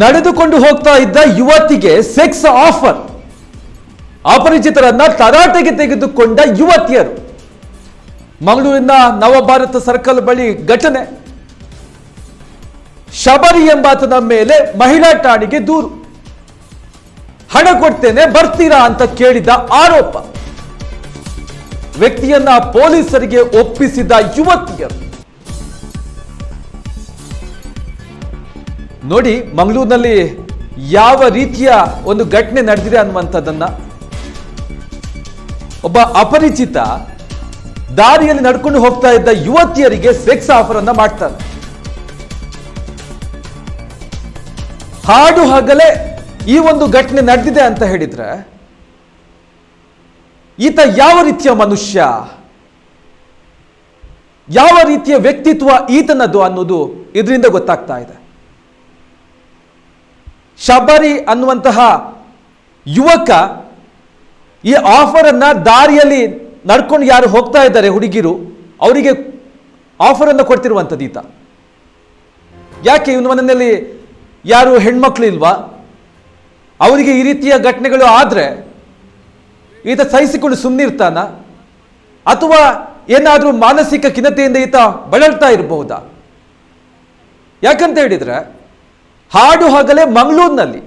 ನಡೆದುಕೊಂಡು ಹೋಗ್ತಾ ಇದ್ದ ಯುವತಿಗೆ ಸೆಕ್ಸ್ ಆಫರ್. ಅಪರಿಚಿತರನ್ನ ತರಾಟೆಗೆ ತೆಗೆದುಕೊಂಡ ಯುವತಿಯರು. ಮಂಗಳೂರಿನ ನವಭಾರತ ಸರ್ಕಲ್ ಬಳಿ ಘಟನೆ. ಶಬರಿ ಎಂಬಾತನ ಮೇಲೆ ಮಹಿಳಾ ಠಾಣೆಗೆ ದೂರು. ಹಣ ಕೊಡ್ತೇನೆ, ಬರ್ತೀರಾ ಅಂತ ಕೇಳಿದ ಆರೋಪ. ವ್ಯಕ್ತಿಯನ್ನ ಪೊಲೀಸರಿಗೆ ಒಪ್ಪಿಸಿದ ಯುವತಿಯರು. ನೋಡಿ, ಮಂಗಳೂರಿನಲ್ಲಿ ಯಾವ ರೀತಿಯ ಒಂದು ಘಟನೆ ನಡೆದಿದೆ ಅನ್ನುವಂಥದ್ದನ್ನ ಒಬ್ಬ ಅಪರಿಚಿತ ದಾರಿಯಲ್ಲಿ ನಡ್ಕೊಂಡು ಹೋಗ್ತಾ ಇದ್ದ ಯುವತಿಯರಿಗೆ ಸೆಕ್ಸ್ ಆಫರ್ ಅನ್ನ ಮಾಡ್ತಾರೆ. ಹಾಡು ಹಗಲೇ ಈ ಒಂದು ಘಟನೆ ನಡೆದಿದೆ ಅಂತ ಹೇಳಿದ್ರೆ, ಈತ ಯಾವ ರೀತಿಯ ಮನುಷ್ಯ, ಯಾವ ರೀತಿಯ ವ್ಯಕ್ತಿತ್ವ ಈತನದು ಅನ್ನೋದು ಇದರಿಂದ ಗೊತ್ತಾಗ್ತಾ ಇದೆ. ಶಬರಿ ಅನ್ನುವಂತಹ ಯುವಕ ಈ ಆಫರನ್ನು ದಾರಿಯಲ್ಲಿ ನಡ್ಕೊಂಡು ಯಾರು ಹೋಗ್ತಾ ಇದ್ದಾರೆ ಹುಡುಗಿರು, ಅವರಿಗೆ ಆಫರನ್ನು ಕೊಡ್ತಿರುವಂಥದ್ದು ಈತ. ಯಾಕೆ ಇವನು ಮನೆಯಲ್ಲಿ ಯಾರು ಹೆಣ್ಮಕ್ಳು ಇಲ್ವಾ? ಅವರಿಗೆ ಈ ರೀತಿಯ ಘಟನೆಗಳು ಆದರೆ ಈತ ಸಹಿಸಿಕೊಂಡು ಸುಮ್ಮನಿರ್ತಾನ ಅಥವಾ ಏನಾದರೂ ಮಾನಸಿಕ ಖಿನ್ನತೆಯಿಂದ ಈತ ಬಳಲ್ತಾ ಇರಬಹುದಾ ಯಾಕಂತ ಹೇಳಿದ್ರೆ ಹಾಡು ಹಗಲೇ ಮಂಗಳೂರಿನಲ್ಲಿ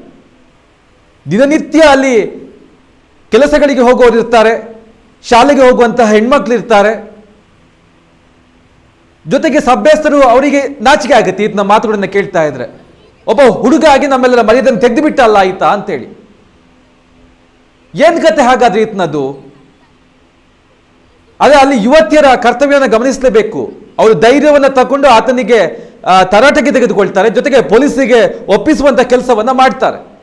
ದಿನನಿತ್ಯ ಅಲ್ಲಿ ಕೆಲಸಗಳಿಗೆ ಹೋಗೋರಿರ್ತಾರೆ ಶಾಲೆಗೆ ಹೋಗುವಂತಹ ಹೆಣ್ಮಕ್ಳಿರ್ತಾರೆ ಜೊತೆಗೆ ಸಭ್ಯಸ್ಥರು ಅವರಿಗೆ ನಾಚಿಕೆ ಆಗುತ್ತೆ ಇದನ್ನ ಮಾತುಗಳನ್ನ ಕೇಳ್ತಾ ಇದ್ರೆ. ಒಬ್ಬ ಹುಡುಗ ಆಗಿ ನಮ್ಮೆಲ್ಲರ ಮರ್ಯಾದನ್ನು ತೆಗೆದು ಬಿಟ್ಟಲ್ಲ ಆಯ್ತಾ ಅಂತೇಳಿ. ಏನ್ ಕತೆ ಹಾಗಾದ್ರೆ ಈತನದು? ಅದೇ ಅಲ್ಲಿ ಯುವತಿಯರ ಕರ್ತವ್ಯವನ್ನು ಗಮನಿಸಲೇಬೇಕು. ಅವರು ಧೈರ್ಯವನ್ನು ತಗೊಂಡು ಆತನಿಗೆ ತರಾಟೆಗೆ ತೆಗೆದುಕೊಳ್ತಾರೆ, ಜೊತೆಗೆ ಪೊಲೀಸಿಗೆ ಒಪ್ಪಿಸುವಂಥ ಕೆಲಸವನ್ನು ಮಾಡ್ತಾರೆ.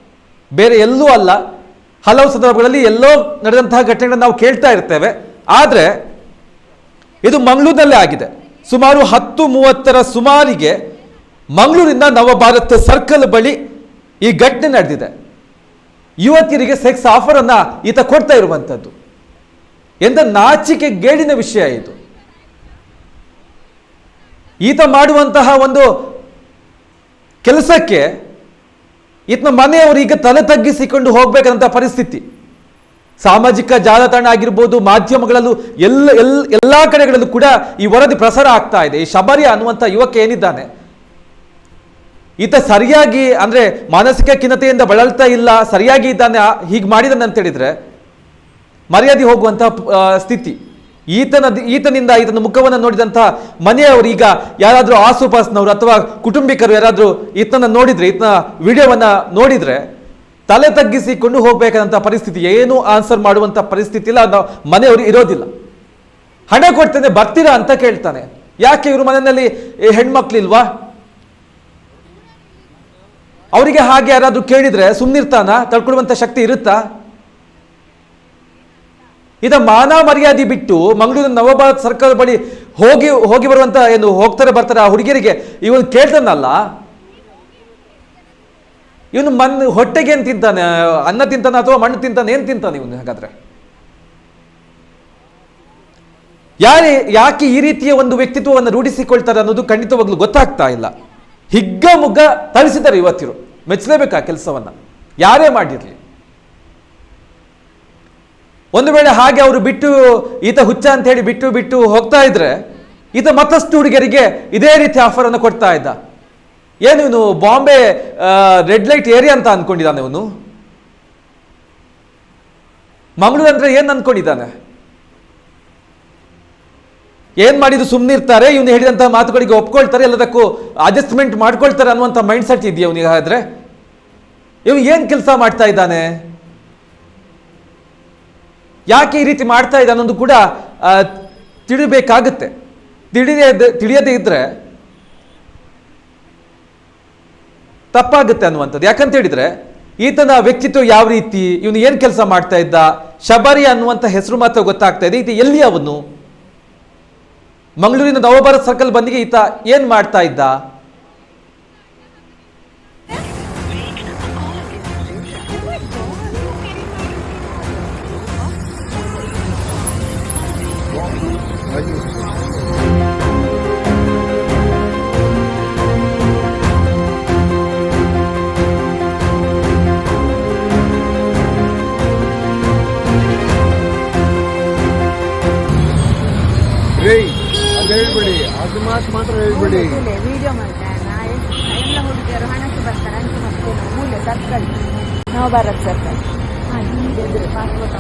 ಬೇರೆ ಎಲ್ಲೂ ಅಲ್ಲ. ಹಲವು ಸಂದರ್ಭಗಳಲ್ಲಿ ಎಲ್ಲೋ ನಡೆದಂತಹ ಘಟನೆಗಳನ್ನು ನಾವು ಕೇಳ್ತಾ ಇರ್ತೇವೆ. ಆದರೆ, ಇದು ಮಂಗಳೂರಿನಲ್ಲೇ ಆಗಿದೆ. ಸುಮಾರು ಹತ್ತು ಮೂವತ್ತರ ಸುಮಾರಿಗೆ ಮಂಗಳೂರಿನ ನವಭಾರತ ಸರ್ಕಲ್ ಬಳಿ ಈ ಘಟನೆ ನಡೆದಿದೆ. ಯುವತಿಯರಿಗೆ ಸೆಕ್ಸ್ ಆಫರನ್ನು ಈತ ಕೊಡ್ತಾ ಇರುವಂಥದ್ದು ಎಂದ ನಾಚಿಕೆ ಗೇಡಿನ ವಿಷಯ ಇದು. ಈತ ಮಾಡುವಂತಹ ಒಂದು ಕೆಲಸಕ್ಕೆ ಈತನ ಮನೆಯವರು ಈಗ ತಲೆ ತಗ್ಗಿಸಿಕೊಂಡು ಹೋಗ್ಬೇಕಂತ ಪರಿಸ್ಥಿತಿ. ಸಾಮಾಜಿಕ ಜಾಲತಾಣ ಆಗಿರ್ಬೋದು, ಮಾಧ್ಯಮಗಳಲ್ಲೂ ಎಲ್ಲ ಎಲ್ಲ, ಎಲ್ಲಾ ಕಡೆಗಳಲ್ಲೂ ಕೂಡ ಈ ವರದಿ ಪ್ರಸಾರ ಆಗ್ತಾ ಇದೆ. ಈ ಶಬರಿ ಅನ್ನುವಂಥ ಯುವಕ ಏನಿದ್ದಾನೆ? ಈತ ಸರಿಯಾಗಿ ಅಂದರೆ ಮಾನಸಿಕ ಖಿನ್ನತೆಯಿಂದ ಬಳಲ್ತಾ ಇಲ್ಲ, ಸರಿಯಾಗಿ ಇದ್ದಾನೆ ಹೀಗೆ ಮಾಡಿದಾನೆ ಅಂತ ಹೇಳಿದ್ರೆ ಮರ್ಯಾದೆ ಹೋಗುವಂತಹ ಸ್ಥಿತಿ. ಈತನ ಈತನಿಂದ ಈತನ ಮುಖವನ್ನು ನೋಡಿದಂತಹ ಮನೆಯವರು ಈಗ ಯಾರಾದರೂ ಆಸುಪಾಸ್ನವರು ಅಥವಾ ಕುಟುಂಬಿಕರು ಯಾರಾದರೂ ಈತನ ನೋಡಿದರೆ, ಈತನ ವಿಡಿಯೋವನ್ನು ನೋಡಿದರೆ ತಲೆ ತಗ್ಗಿಸಿಕೊಂಡು ಹೋಗಬೇಕಾದಂಥ ಪರಿಸ್ಥಿತಿ ಏನು ಆನ್ಸರ್ ಮಾಡುವಂಥ ಪರಿಸ್ಥಿತಿ ಇಲ್ಲ ನಾವು ಮನೆಯವರು ಇರೋದಿಲ್ಲ. ಹಣ ಕೊಡ್ತೇನೆ, ಬರ್ತೀರಾ ಅಂತ ಕೇಳ್ತಾನೆ. ಯಾಕೆ ಇವರು ಮನೆಯಲ್ಲಿ ಹೆಣ್ಮಕ್ಳಿಲ್ವಾ ಅವರಿಗೆ ಹಾಗೆ ಯಾರಾದರೂ ಕೇಳಿದರೆ ಸುಮ್ಮನಿರ್ತಾನ ತಡ್ಕೊಳ್ಳುವಂತ ಶಕ್ತಿ ಇರುತ್ತಾ? ಇದ ಮಾನ ಮರ್ಯಾದೆ ಬಿಟ್ಟು ಮಂಗಳೂರು ನವಭಾರತ್ ಸರ್ಕಲ್ ಬಳಿ ಹೋಗಿ ಹೋಗಿ ಬರುವಂತ ಏನು ಹೋಗ್ತಾರೆ, ಬರ್ತಾರೆ ಆ ಹುಡುಗಿಯರಿಗೆ ಇವನು ಕೇಳ್ತಾನಲ್ಲ? ಇವನು ಮನ್ ಹೊಟ್ಟೆಗೆ ಏನ್ ತಿಂತಾನೆ? ಅನ್ನ ತಿಂತಾನೆ ಅಥವಾ ಮಣ್ಣು ತಿಂತಾನೆ? ಏನ್ ತಿಂತಾನೆ ಇವನು ಹಾಗಾದ್ರೆ? ಯಾರೇ, ಯಾಕೆ ಈ ರೀತಿಯ ಒಂದು ವ್ಯಕ್ತಿತ್ವವನ್ನು ರೂಢಿಸಿಕೊಳ್ತಾರೆ ಅನ್ನೋದು ಖಂಡಿತವಾಗ್ಲೂ ಗೊತ್ತಾಗ್ತಾ ಇಲ್ಲ. ಹಿಗ್ಗ ಮುಗ್ಗ ತಳಿಸಿದ್ದಾರೆ ಇವತ್ತಿರು. ಮೆಚ್ಚಲೇಬೇಕು ಆ ಕೆಲಸವನ್ನ? ಯಾರೇ ಮಾಡಿರ್ಲಿ. ಒಂದು ವೇಳೆ ಹಾಗೆ ಅವರು ಬಿಟ್ಟು ಈತ ಹುಚ್ಚ ಅಂತ ಹೇಳಿ ಬಿಟ್ಟು ಬಿಟ್ಟು ಹೋಗ್ತಾ ಇದ್ರೆ, ಈತ ಮತ್ತಷ್ಟು ಹುಡುಗರಿಗೆ ಇದೇ ರೀತಿ ಆಫರ್ ಅನ್ನು ಕೊಡ್ತಾ ಇದ್ದ. ಏನು ಇವನು ಬಾಂಬೆ ರೆಡ್ ಲೈಟ್ ಏರಿಯಾ ಅಂತ ಅನ್ಕೊಂಡಿದ್ದಾನೆ ಇವನು? ಮಂಗಳೂರು ಅಂದ್ರೆ ಏನ್ ಅನ್ಕೊಂಡಿದ್ದಾನೆ? ಏನ್ ಮಾಡಿದ್ರು ಸುಮ್ಮನಿರ್ತಾರೆ ಇವನು ಹೇಳಿದಂತಹ ಮಾತುಗಳಿಗೆ ಒಪ್ಕೊಳ್ತಾರೆ, ಎಲ್ಲದಕ್ಕೂ ಅಡ್ಜಸ್ಟ್ಮೆಂಟ್ ಮಾಡ್ಕೊಳ್ತಾರೆ ಅನ್ನುವಂಥ ಮೈಂಡ್ ಸೆಟ್ ಇದೆಯಾ ಅವನಿಗೆ ಹಾಗಾದ್ರೆ ಇವನು ಏನ್ ಕೆಲಸ ಮಾಡ್ತಾ ಇದ್ದಾನೆ? ಯಾಕೆ ಈ ರೀತಿ ಮಾಡ್ತಾ ಇದೆ ಅನ್ನೋದು ಕೂಡ ತಿಳಿಬೇಕಾಗುತ್ತೆ. ತಿಳಿಯದೆ, ತಿಳಿಯದೇ ಇದ್ರೆ ತಪ್ಪಾಗುತ್ತೆ ಅನ್ನುವಂಥದ್ದು. ಯಾಕಂತ ಹೇಳಿದ್ರೆ, ಈತನ ವ್ಯಕ್ತಿತ್ವ ಯಾವ ರೀತಿ, ಇವನು ಏನು ಕೆಲಸ ಮಾಡ್ತಾ ಇದ್ದ, ಶಬರಿ ಅನ್ನುವಂಥ ಹೆಸರು ಮಾತ್ರ ಗೊತ್ತಾಗ್ತಾ ಇದೆ. ಈತ ಎಲ್ಲಿ ಅವನು? ಮಂಗಳೂರಿನ ನವಭಾರತ್ ಸರ್ಕಲ್ ಬಂದಿಗೆ ಈತ ಏನು ಮಾಡ್ತಾ ಇದ್ದ? ಅದು ಮಾತು ಮಾತ್ರ ಹೇಳ್ಬಿಡಿ. ವಿಡಿಯೋ ಮಾಡ್ತಾರೆ ಎಲ್ಲ ಹುಡುಗಿಯರು ಹಣಕ್ಕೆ ಬರ್ತಾರೆ ಮೂಲೆ ಸರ್ಕಲ್. ನಾವು ಸರ್ಕಲ್. ಪಾಸ್ಪೋರ್ಟ್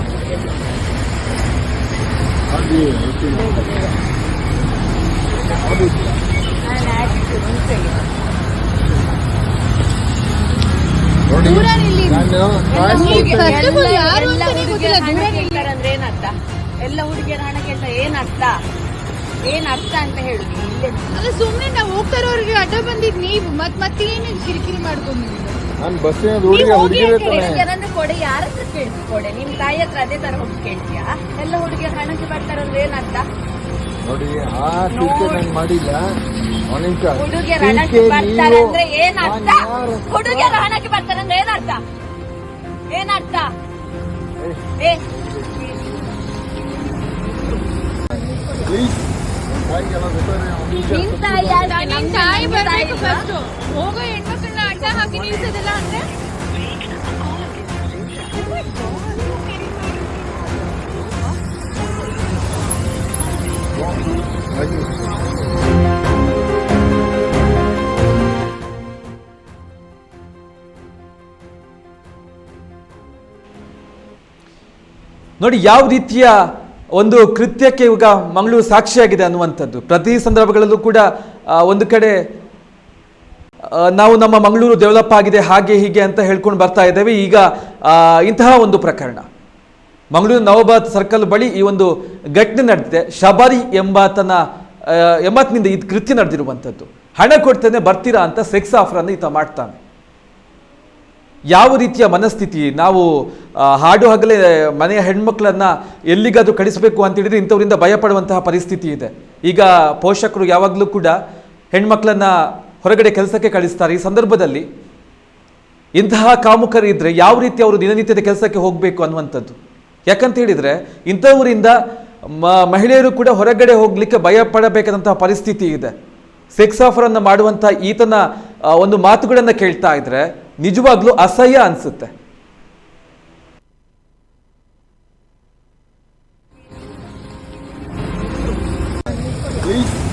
ಗೊತ್ತಿಲ್ಲ. ನಾನು ಆ್ಯಕ್ಚುಲಿ ಮುಂಚೆಗೆ. ದೂರ ನಿಲ್ಲಿ. ನಾನು ಎಲ್ಲ ಹುಡುಗಿಯರ ಹಣ ಕೇಳ್ತಾ ಏನರ್ಥ ಏನರ್ಥ ಏನರ್ಥ ಅಂತ ಹೇಳುದು ಇಲ್ಲೇ ಅಲ್ಲ ಸುಮ್ನೆ ನಾವು ಹೋಗ್ತಾ ಇರೋರಿಗೆ ಅಡ್ಡ ಬಂದಿದ್ ನೀವು ಮತ್ ಮತ್ತೆ ಏನು ಕಿರಿಕಿರಿ ಮಾಡ್ಕೊಂಡು ನಾನು ಬಸ್ಸಿನ ಹುಡುಗ ನೀವು ಕೊಡಿ ಹುಡುಗಿ ಅಂತ ಹೇಳಿ, ಇರ್ತಾನೆ ಯಾರಂದ್ರೆ ಕೊಡೆ ಯಾರ ಹತ್ರ ಕೇಳ್ತಿ ಕೊಡೆ? ನಿಮ್ ತಾಯಿ ಹತ್ರ ಅದೇ ತರ ಹೋಗಿ ಕೇಳ್ತೀಯಾ? ಎಲ್ಲ ಹುಡುಗಿಯರು ಹಣಕ್ಕೆ ಬರ್ತಾರೆ ಅಂದ್ರೆ ಏನರ್ಥ ನೋಡಿ ಆ ಟೀಕೆ ನಾನು ಮಾಡಿಲ್ಲ. ಮಾರ್ನಿಂಗ್ ನಿಮಿಷ. ಹುಡುಗಿಯರ ಹಣಕ್ಕೆ ಬರ್ತಾರೆ ನೀವು- ಅಂದ್ರೆ ಏನರ್ಥ ಹುಡುಗಿಯರ ಹಣಕ್ಕೆ ಬರ್ತಾರೆ ಅಂದ್ರೆ ಏನರ್ಥ ಏನರ್ಥ ಏ. Please. ತಾಯಿ ಬರ್ಬೇಕು ಫಸ್ಟ್ ಹೋಗೋ ಹೆಣ್ಮಕ್ಳನ್ನ ಅಡ್ಡ ಹಾಕಿ ನಿಲ್ಸೋದಿಲ್ಲ ಅಂದ್ರೆ? ನೋಡಿ ಯಾವ ರೀತಿಯ ಒಂದು ಕೃತ್ಯಕ್ಕೆ ಇವಾಗ ಮಂಗಳೂರು ಸಾಕ್ಷಿಯಾಗಿದೆ ಅನ್ನುವಂಥದ್ದು. ಪ್ರತಿ ಸಂದರ್ಭಗಳಲ್ಲೂ ಕೂಡ ಒಂದು ಕಡೆ ನಾವು ನಮ್ಮ ಮಂಗಳೂರು ಡೆವಲಪ್ ಆಗಿದೆ ಹಾಗೆ ಹೀಗೆ ಅಂತ ಹೇಳ್ಕೊಂಡು ಬರ್ತಾ ಇದ್ದೇವೆ. ಈಗ ಇಂತಹ ಒಂದು ಪ್ರಕರಣ. ಮಂಗಳೂರು ನವಭಾರತ ಸರ್ಕಲ್ ಬಳಿ ಈ ಒಂದು ಘಟನೆ ನಡೆದಿದೆ. ಶಬರಿ ಎಂಬಾತನ ಎಂಬಾತನಿಂದ ಇದು ಕೃತ್ಯ ನಡೆದಿರುವಂಥದ್ದು. ಹಣ ಕೊಡ್ತೇನೆ ಬರ್ತೀರಾ ಅಂತ ಸೆಕ್ಸ್ ಆಫರನ್ನು ಈತ ಮಾಡ್ತಾನೆ. ಯಾವ ರೀತಿಯ ಮನಸ್ಥಿತಿ? ನಾವು ಹಾಡು ಹಗಲೇ ಮನೆಯ ಹೆಣ್ಮಕ್ಳನ್ನ ಎಲ್ಲಿಗಾದರೂ ಕಳಿಸಬೇಕು ಅಂತ ಹೇಳಿದ್ರೆ ಇಂಥವರಿಂದ ಭಯಪಡುವಂತಹ ಪರಿಸ್ಥಿತಿ ಇದೆ. ಈಗ ಪೋಷಕರು ಯಾವಾಗಲೂ ಕೂಡ ಹೆಣ್ಮಕ್ಳನ್ನ ಹೊರಗಡೆ ಕೆಲಸಕ್ಕೆ ಕಳಿಸ್ತಾರೆ. ಈ ಸಂದರ್ಭದಲ್ಲಿ ಇಂತಹ ಕಾಮುಕರು ಇದ್ದರೆ ಯಾವ ರೀತಿ ಅವರು ದಿನನಿತ್ಯದ ಕೆಲಸಕ್ಕೆ ಹೋಗಬೇಕು ಅನ್ನುವಂಥದ್ದು? ಯಾಕಂತ ಹೇಳಿದ್ರೆ ಇಂಥವರಿಂದ ಮಹಿಳೆಯರು ಕೂಡ ಹೊರಗಡೆ ಹೋಗಲಿಕ್ಕೆ ಭಯಪಡಬೇಕಾದಂತಹ ಪರಿಸ್ಥಿತಿ ಇದೆ. ಸೆಕ್ಸ್ ಆಫರ್ ಮಾಡುವಂಥ ಈತನ ಒಂದು ಮಾತುಗಳನ್ನ ಕೇಳ್ತಾ ಇದ್ರೆ ನಿಜವಾಗ್ಲೂ ಅಸಹ್ಯ ಅನ್ಸುತ್ತೆ. Please.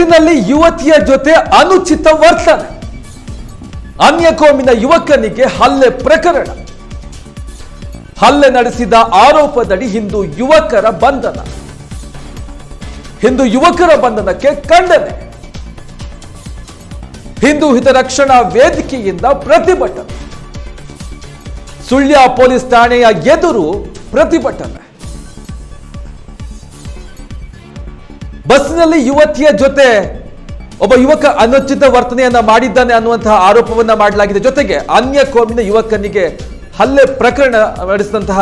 ಬಸ್ಸಿನಲ್ಲಿ ಯುವತಿಯ ಜೊತೆ ಅನುಚಿತ ವರ್ತನೆ. ಅನ್ಯ ಕೋಮಿನ ಯುವಕನಿಗೆ ಹಲ್ಲೆ ಪ್ರಕರಣ. ಹಲ್ಲೆ ನಡೆಸಿದ ಆರೋಪದಡಿ ಹಿಂದೂ ಯುವಕರ ಬಂಧನ. ಹಿಂದೂ ಯುವಕರ ಬಂಧನಕ್ಕೆ ಖಂಡನೆ. ಹಿಂದೂ ಹಿತರಕ್ಷಣಾ ವೇದಿಕೆಯಿಂದ ಪ್ರತಿಭಟನೆ. ಸುಳ್ಯ ಪೊಲೀಸ್ ಠಾಣೆಯ ಎದುರು ಪ್ರತಿಭಟನೆ. ಬಸ್ಸಿನಲ್ಲಿ ಯುವತಿಯ ಜೊತೆ ಒಬ್ಬ ಯುವಕ ಅನುಚಿತ ವರ್ತನೆಯನ್ನ ಮಾಡಿದ್ದಾನೆ ಅನ್ನುವಂತಹ ಆರೋಪವನ್ನ ಮಾಡಲಾಗಿದೆ. ಜೊತೆಗೆ ಅನ್ಯ ಕೋಮಿನ ಯುವಕನಿಗೆ ಹಲ್ಲೆ ಪ್ರಕರಣ ನಡೆಸಿದಂತಹ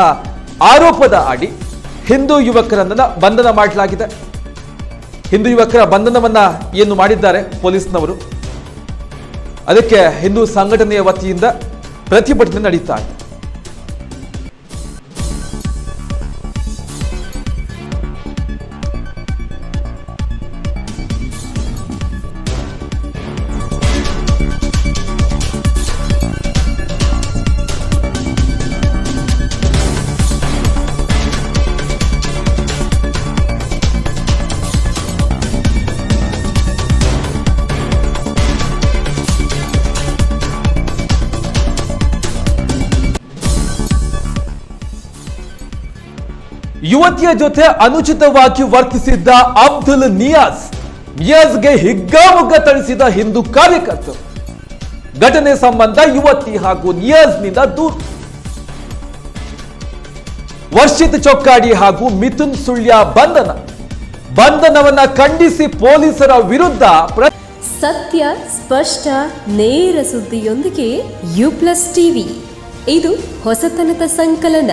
ಆರೋಪದ ಅಡಿ ಹಿಂದೂ ಯುವಕರನ್ನ ಬಂಧನ ಮಾಡಲಾಗಿದೆ. ಹಿಂದೂ ಯುವಕರ ಬಂಧನವನ್ನ ಏನು ಮಾಡಿದ್ದಾರೆ ಪೊಲೀಸ್ನವರು. ಅದಕ್ಕೆ ಹಿಂದೂ ಸಂಘಟನೆಯ ವತಿಯಿಂದ ಪ್ರತಿಭಟನೆ ನಡೀತಾ ಇದೆ. ಯುವತಿಯ ಜೊತೆ ಅನುಚಿತವಾಗಿ ವರ್ತಿಸಿದ್ದ ಅಬ್ದುಲ್ ನಿಯಾಜ್ ನಿಯಾಜ್ಗೆ ಹಿಗ್ಗಾಮುಗ್ಗ ತಳಿಸಿದ ಹಿಂದೂ ಕಾರ್ಯಕರ್ತರು. ಘಟನೆ ಸಂಬಂಧ ಯುವತಿ ಹಾಗೂ ನಿಯಾಜ್ನಿಂದ ದೂರು. ವರ್ಷಿತ್ ಚೊಕ್ಕಾಡಿ ಹಾಗೂ ಮಿಥುನ್ ಸುಳ್ಯ ಬಂಧನ. ಬಂಧನವನ್ನ ಖಂಡಿಸಿ ಪೊಲೀಸರ ವಿರುದ್ಧ ಸತ್ಯ, ಸ್ಪಷ್ಟ, ನೇರ ಸುದ್ದಿಯೊಂದಿಗೆ ಯು ಪ್ಲಸ್ ಟಿವಿ. ಇದು ಹೊಸತನದ ಸಂಕಲನ.